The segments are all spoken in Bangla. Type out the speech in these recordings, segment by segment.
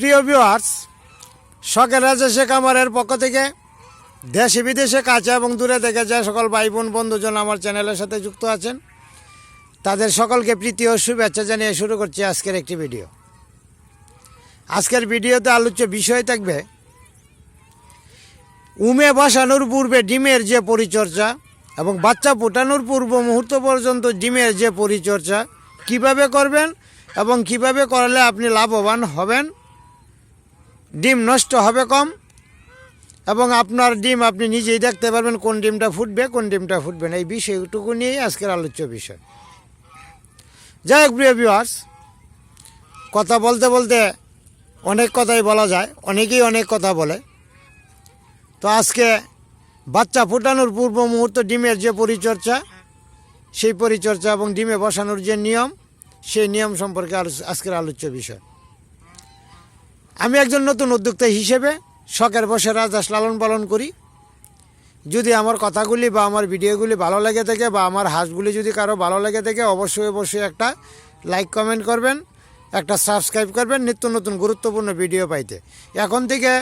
প্রিয় ভিউয়ার্স শখের রাজা শেখ পক্ষ থেকে দেশে বিদেশে কাছে এবং দূরে থেকে যে সকল ভাই বোন বন্ধুজন আমার চ্যানেলের সাথে যুক্ত আছেন, তাদের সকলকে প্রীতি ও শুভেচ্ছা জানিয়ে শুরু করছি আজকের একটি ভিডিও আজকের ভিডিওতে আলোচ্য বিষয় থাকবে, উমে বসানোর পূর্বে ডিমের যে পরিচর্যা এবং বাচ্চা ফোটানোর পূর্ব মুহূর্ত পর্যন্ত ডিমের যে পরিচর্যা কীভাবে করবেন এবং কীভাবে করলে আপনি লাভবান হবেন ডিম নষ্ট হবে কম, এবং আপনার ডিম আপনি নিজেই দেখতে পারবেন কোন ডিমটা ফুটবে, কোন ডিমটা ফুটবে না। এই বিষয়টুকু নিয়েই আজকের আলোচ্য বিষয়। যাই হোক, প্রিয় ভিউয়ার্স কথা বলতে বলতে অনেক কথাই বলা যায়, অনেকেই অনেক কথা বলে। তো আজকে বাচ্চা ফোটানোর পূর্ব মুহূর্ত ডিমের যে পরিচর্যা, সেই পরিচর্যা এবং ডিমে বসানোর যে নিয়ম, সেই নিয়ম সম্পর্কে আজকের আলোচ্য বিষয়। আমি একজন নতুন উদ্যোক্তা হিসেবে শখের বসে রাজহাঁস লালন পালন করি। যদি আমার কথাগুলি বা আমার ভিডিওগুলি ভালো লেগে থাকে বা আমার হাঁসগুলি যদি কারও ভালো লেগে থাকে, অবশ্যই অবশ্যই একটা লাইক, কমেন্ট করবেন, একটা সাবস্ক্রাইব করবেন নিত্য নতুন গুরুত্বপূর্ণ ভিডিও পাইতে। এখন থেকে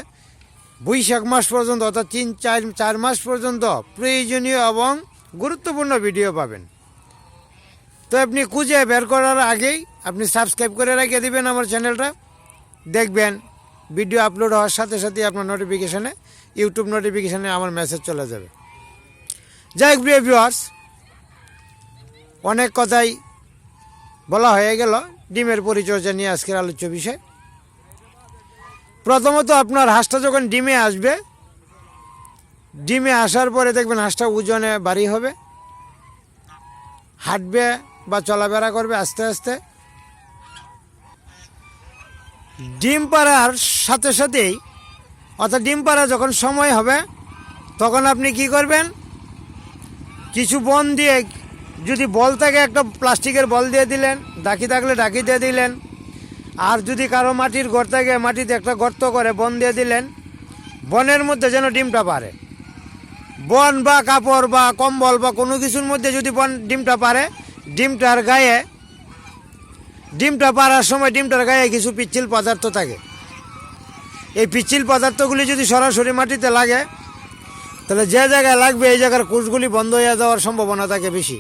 বৈশাখ মাস পর্যন্ত অর্থাৎ তিন, চার চার মাস পর্যন্ত প্রয়োজনীয় এবং গুরুত্বপূর্ণ ভিডিও পাবেন। তো আপনি খুঁজে বের করার আগেই আপনি সাবস্ক্রাইব করে রেখে দেবেন আমার চ্যানেলটা। দেখবেন ভিডিও আপলোড হওয়ার সাথে সাথে আপনার নোটিফিকেশানে ইউটিউব নোটিফিকেশানে আমার মেসেজ চলে যাবে। যাই হোক প্রিয় ভিউয়ার্স অনেক কথাই বলা হয়ে গেল। ডিমের পরিচর্যা নিয়ে আজকের আলোচ্য বিষয়। প্রথমত আপনার হাঁসটা যখন ডিমে আসবে, ডিমে আসার পরে দেখবেন হাঁসটা ওজনে ভারী হবে, হাঁটবে বা চলাফেরা করবে আস্তে আস্তে। ডিম পাড়ার সাথে সাথেই, অর্থাৎ ডিম পাড়া যখন সময় হবে, তখন আপনি কি করবেন? কিছু বন দিয়ে, যদি বল থাকে, একটা প্লাস্টিকের বল দিয়ে দিলেন, ডাকি থাকলে ডাকি দিয়ে দিলেন। আর যদি কারও মাটির ঘর থাকে, মাটিতে একটা গর্ত করে বন দিয়ে দিলেন, বনের মধ্যে যেন ডিমটা পারে বন বা কাপড় বা কম্বল বা কোনো কিছুর মধ্যে যদি বন ডিমটা পারে ডিমটার গায়ে ডিমটা পাড়ার সময় ডিমটার গায়ে কিছু পিচ্ছিল পদার্থ থাকে। এই পিচ্ছিল পদার্থগুলি যদি সরাসরি মাটিতে লাগে, তাহলে যে জায়গায় লাগবে এই জায়গার কোষগুলি বন্ধ হয়ে যাওয়ার সম্ভাবনা থাকে বেশি।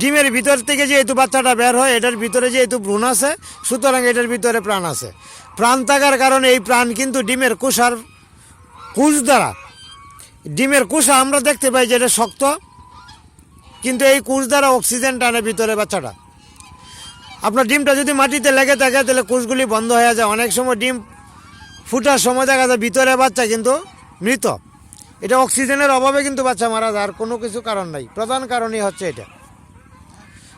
ডিমের ভিতর থেকে যেহেতু বাচ্চাটা বের হয়, এটার ভিতরে যেহেতু ভ্রূণ আছে, সুতরাং এটার ভিতরে প্রাণ আছে। প্রাণ থাকার কারণে এই প্রাণ কিন্তু ডিমের কুষার কুশ দ্বারা। ডিমের কুষা আমরা দেখতে পাই যে এটা শক্ত, কিন্তু এই কুশ দ্বারা অক্সিজেন টানে ভিতরে বাচ্চাটা। আপনার ডিমটা যদি মাটিতে লেগে থাকে, তাহলে কোষগুলি বন্ধ হয়ে যায়। অনেক সময় ডিম ফুটার সময় দেখা যায় ভিতরে বাচ্চা কিন্তু মৃত। এটা অক্সিজেনের অভাবে কিন্তু বাচ্চা মারা যায়, আর কোনো কিছু কারণ নাই। প্রধান কারণই হচ্ছে এটা।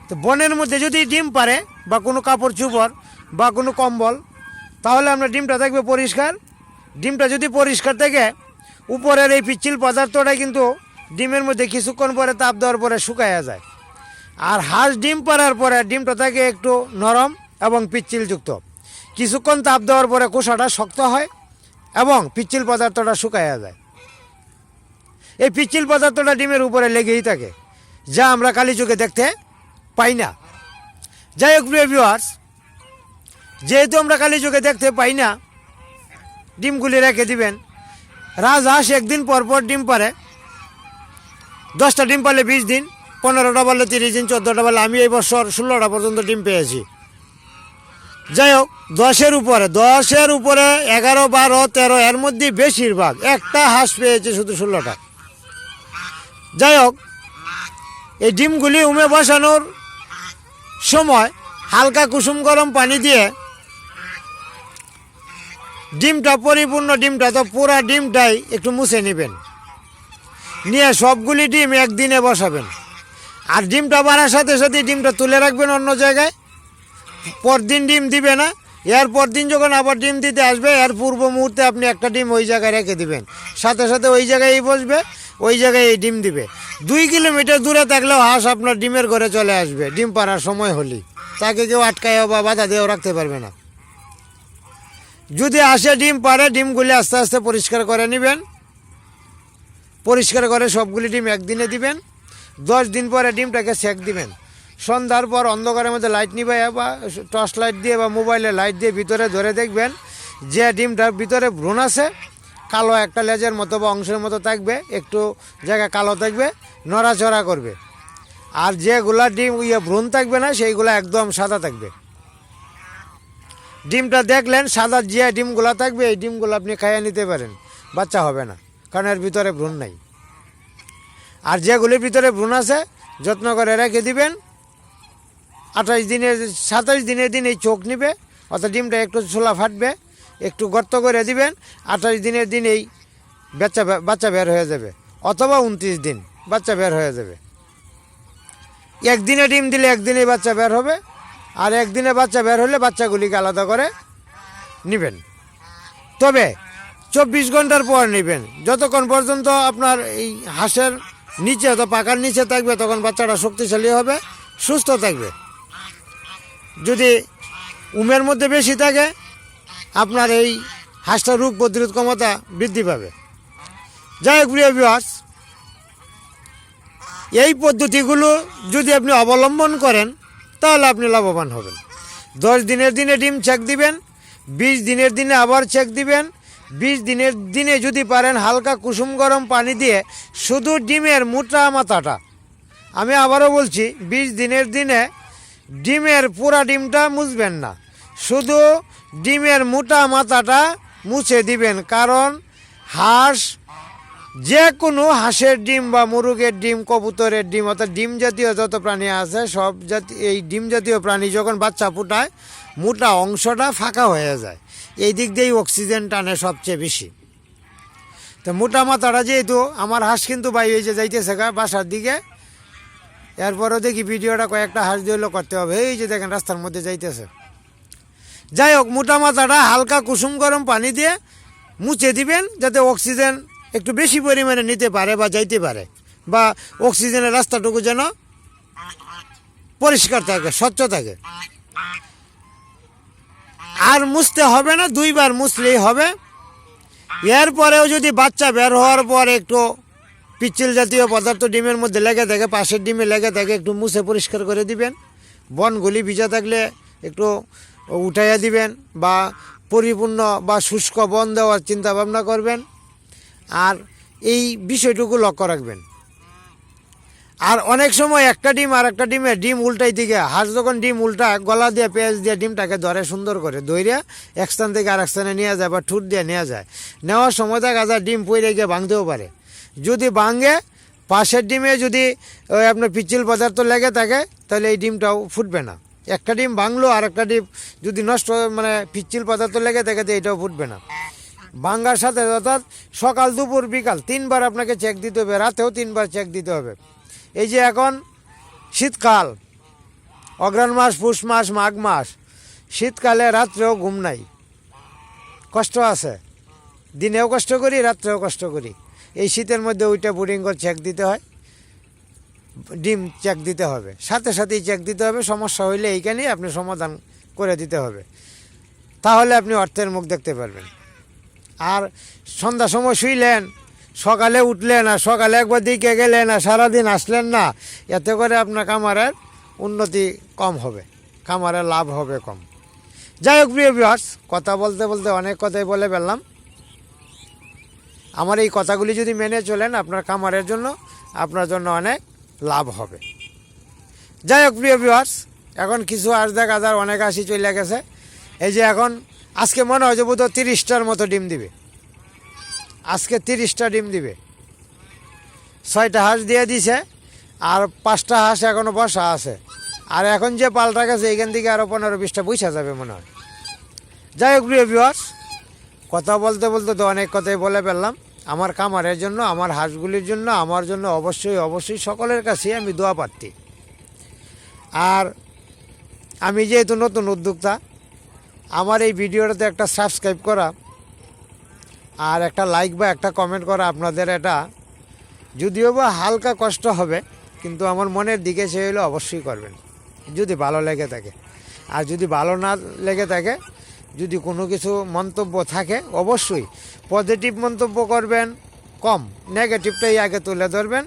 তো বনের মধ্যে যদি ডিম পারে, বা কোনো কাপড় চুপড়, বা কোনো কম্বল, তাহলে আমরা ডিমটা থাকবে পরিষ্কার। ডিমটা যদি পরিষ্কার থাকে উপরের এই পিচ্ছিল পদার্থটা কিন্তু ডিমের মধ্যে কিছুক্ষণ পরে তাপ দেওয়ার পরে শুকায়া যায়। আর হাঁস ডিম পাড়ার পরে ডিমটা থাকে একটু নরম এবং পিচ্ছিলযুক্ত। কিছুক্ষণ তাপ দেওয়ার পরে কোষাটা শক্ত হয় এবং পিচ্ছিল পদার্থটা শুকায়া যায়। এই পিচ্ছিল পদার্থটা ডিমের উপরে লেগেই থাকে, যা আমরা কালি চোখে দেখতে পাই না। যাই হোক, প্রিয় ভিউয়ার্স যেহেতু আমরা কালি চোখে দেখতে পাই না, ডিমগুলি রেখে দিবেন। রাজহাঁস একদিন পর পর ডিম পারে দশটা ডিম পারলে বিশ দিন। পনেরোটা বলে তিরিশ দিন, চোদ্দোটা বলে আমি এই বছর ষোলোটা পর্যন্ত ডিম পেয়েছি। যাই হোক, দশের উপরে দশের উপরে এগারো, বারো, তেরো, এর মধ্যে বেশিরভাগ, একটা হাঁস পেয়েছে শুধু ষোলোটা। যাই হোক, এই ডিমগুলি উমে বসানোর সময় হালকা কুসুম গরম পানি দিয়ে ডিমটা, পরিপূর্ণ ডিমটা, তো পুরা ডিমটাই একটু মুছে নেবেন। নিয়ে সবগুলি ডিম একদিনে বসাবেন। আর ডিমটা বাড়ার সাথে সাথে ডিমটা তুলে রাখবেন অন্য জায়গায়। পরদিন ডিম দিবে না, এর পরদিন যখন আবার ডিম দিতে আসবে, এর পূর্ব মুহূর্তে আপনি একটা ডিম ওই জায়গায় রেখে দিবেন। সাথে সাথে ওই জায়গায় বসবে, ওই জায়গায় এই ডিম দিবে। দুই কিলোমিটার দূরে থাকলেও হাঁস আপনার ডিমের ঘরে চলে আসবে, ডিম পাড়ার সময় হলেই তাকে কেউ আটকায়ও বা বাধা দিয়েও রাখতে পারবে না। যদি আসে ডিম পারে ডিমগুলি আস্তে আস্তে পরিষ্কার করে নেবেন। পরিষ্কার করে সবগুলি ডিম একদিনে দিবেন। দশ দিন পরে ডিমটাকে সেক দিবেন। সন্ধ্যার পর অন্ধকারের মধ্যে লাইট নিবে বা টর্চ লাইট দিয়ে বা মোবাইলে লাইট দিয়ে ভিতরে ধরে দেখবেন যে ডিমটার ভিতরে ভ্রূণ আছে, কালো একটা লেজের মতো বা অংশের মতো থাকবে, একটু জায়গা কালো থাকবে, নড়াচড়া করবে। আর যেগুলা ডিম ইয়ে ভ্রূণ থাকবে না, সেইগুলা একদম সাদা থাকবে। ডিমটা দেখলেন সাদা যে ডিমগুলা থাকবে, এই ডিমগুলো আপনি খাইয়ে নিতে পারেন, বাচ্চা হবে না, কারণ এর ভিতরে ভ্রূণ নাই। আর যেগুলির ভিতরে ভ্রূণ আছে, যত্ন করে রেখে দিবেন। আঠাশ দিনের সাতাশ দিনের দিন এই চোখ নিবে, অর্থাৎ ডিমটা একটু ছোলা ফাটবে, একটু গর্ত করে দিবেন আঠাশ দিনের দিন এই বাচ্চা বাচ্চা বের হয়ে যাবে। অথবা উনত্রিশ দিন বাচ্চা বের হয়ে যাবে। একদিনে ডিম দিলে একদিনেই বাচ্চা বের হবে, আর একদিনে বাচ্চা বের হলে বাচ্চাগুলিকে আলাদা করে নেবেন। তবে চব্বিশ ঘণ্টার পর নেবেন। যতক্ষণ পর্যন্ত আপনার এই হাঁসের নিচে অথবা পাকার নিচে থাকবে, তখন বাচ্চাটা শক্তিশালী হবে, সুস্থ থাকবে। যদি উমের মধ্যে বেশি থাকে, আপনার এই হাঁসটার রোগ প্রতিরোধ ক্ষমতা বৃদ্ধি পাবে। যাই হোক, প্রিয় বিহাস এই পদ্ধতিগুলো যদি আপনি অবলম্বন করেন, তাহলে আপনি লাভবান হবেন। দশ দিনের দিনে ডিম চেক দিবেন, বিশ দিনের দিনে আবার চেক দিবেন বিশ দিনের দিনে যদি পারেন হালকা কুসুম গরম পানি দিয়ে শুধু ডিমের মোটা মাথাটা। আমি আবারও বলছি, বিশ দিনের দিনে ডিমের পুরা ডিমটা মুছবেন না। শুধু ডিমের মোটা মাথাটা মুছে দিবেন, কারণ হাঁস যে কোনো হাঁসের ডিম বা মুরগের ডিম, কবুতরের ডিম, অর্থাৎ ডিম জাতীয় যত প্রাণী আছে, সব জাতি, এই ডিম জাতীয় প্রাণী যখন বাচ্চা ফুটায়, মোটা অংশটা ফাঁকা হয়ে যায়। এই দিক দিয়েই অক্সিজেন টানে সবচেয়ে বেশি। তো মোটা মাথাটা যেহেতু, আমার হাঁস কিন্তু বাই হয়েছে যাইতেছে গা বাসার দিকে, এরপরও দেখি ভিডিওটা কয়েকটা হাঁস দিয়ে করতে হবে। এই যে দেখেন রাস্তার মধ্যে যাইতেছে। যাই হোক, মোটা মাথাটা হালকা কুসুম গরম পানি দিয়ে মুছে দিবেন যাতে অক্সিজেন একটু বেশি পরিমাণে নিতে পারে বা যাইতে পারে বা অক্সিজেনের রাস্তাটুকু যেন পরিষ্কার থাকে, স্বচ্ছ থাকে। আর মুছতে হবে না, দুইবার মুছলেই হবে। এরপরেও যদি বাচ্চা বের হওয়ার পর একটু পিচ্ছিল জাতীয় পদার্থ ডিমের মধ্যে লেগে থাকে, পাশের ডিমে লেগে থাকে, একটু মুছে পরিষ্কার করে দিবেন। বনগুলি ভিজা থাকলে একটু উঠাইয়া দিবেন বা পরিপূর্ণ বা শুষ্ক বন দেওয়ার চিন্তা ভাবনা করবেন। আর এই বিষয়টুকু লক্ষ্য রাখবেন। আর অনেক সময় একটা ডিম আর একটা ডিমে ডিম উল্টাই দিকে। হাঁস যখন ডিম উল্টা গলা দিয়ে পেঁয়াজ দিয়ে ডিমটাকে ধরে সুন্দর করে দইরে এক স্থান থেকে আর এক স্থানে নিয়ে যায় বা ঠুট দিয়ে নেওয়া যায়। নেওয়ার সময় দেখা যায় ডিম পইরে গিয়ে ভাঙতেও পারে। যদি ভাঙে, পাশের ডিমে যদি আপনার পিচ্ছিল পদার্থ লেগে থাকে, তাহলে এই ডিমটাও ফুটবে না। একটা ডিম ভাঙলো আর একটা ডিম যদি নষ্ট মানে পিচ্ছিল পদার্থ লেগে থাকে, তো এটাও ফুটবে না। ভাঙ্গার সাথে অর্থাৎ সকাল, দুপুর, বিকাল তিনবার আপনাকে চেক দিতে হবে, রাতেও তিনবার চেক দিতে হবে। এই যে এখন শীতকাল অগ্রাণ মাস, পুষ মাস, মাঘ মাস, শীতকালে রাত্রেও ঘুম নাই। কষ্ট আছে। দিনেও কষ্ট করি, রাত্রেও কষ্ট করি। এই শীতের মধ্যে ওইটা বোর্ডিং করে চেক দিতে হয়। ডিম চেক দিতে হবে। সাথে সাথেই চেক দিতে হবে। সমস্যা হইলে এইখানেই আপনি সমাধান করে দিতে হবে। তাহলে আপনি অর্থের মুখ দেখতে পারবেন। আর সন্ধ্যা সময় শুইলেন সকালে উঠলে না, সকালে একবার দিকে গেলেন আর সারাদিন আসলেন না, এতে করে আপনার কামারের উন্নতি কম হবে কামারের লাভ হবে কম। যাই হোক, প্রিয় বিহার্স কথা বলতে বলতে অনেক কথাই বলে ফেললাম। আমার এই কথাগুলি যদি মেনে চলেন, আপনার কামারের জন্য, আপনার জন্য অনেক লাভ হবে। যাই হোক, প্রিয় ভিউয়ার্স এখন কিছু আজ দেখ হাজার অনেক আসি চলে গেছে। এই যে এখন, আজকে মনে হয় যে বোধ তিরিশটার মতো ডিম দিবে। আজকে তিরিশটা ডিম দিবে। ছয়টা হাঁস দিয়ে দিছে, আর পাঁচটা হাঁস এখনও বসা আছে। আর এখন যে পাল্টা গেছে, এখান থেকে আরও পনেরো বিশটা বৈশা যাবে মনে হয়। যাই হোক, প্রিয় ভিউয়ার্স কথা বলতে বলতে তো অনেক কথাই বলে ফেললাম। আমার কামারের জন্য, আমার হাঁসগুলির জন্য, আমার জন্য অবশ্যই অবশ্যই সকলের কাছেই আমি দোয়া প্রার্থী আর আমি যেহেতু নতুন উদ্যোক্তা, আমার এই ভিডিওটাতে একটা সাবস্ক্রাইব করা আর একটা লাইক বা একটা কমেন্ট করা আপনাদের এটা। যদিও বা হালকা কষ্ট হবে, কিন্তু আমার মনের দিকে সে হলে অবশ্যই করবেন। যদি ভালো লেগে থাকে। আর যদি ভালো না লেগে থাকে, যদি কোনো কিছু মন্তব্য থাকে, অবশ্যই পজিটিভ মন্তব্য করবেন, কম। নেগেটিভটাই আগে তুলে ধরবেন।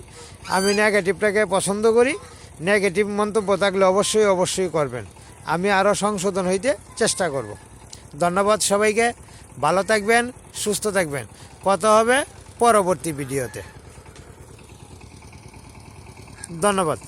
আমি নেগেটিভটাকে পছন্দ করি। নেগেটিভ মন্তব্য থাকলে অবশ্যই অবশ্যই করবেন। আমি আরও সংশোধন হইতে চেষ্টা করব। ধন্যবাদ সবাইকে। ভালো থাকবেন সুস্থ থাকবেন। কথা হবে পরবর্তী ভিডিওতে। ধন্যবাদ।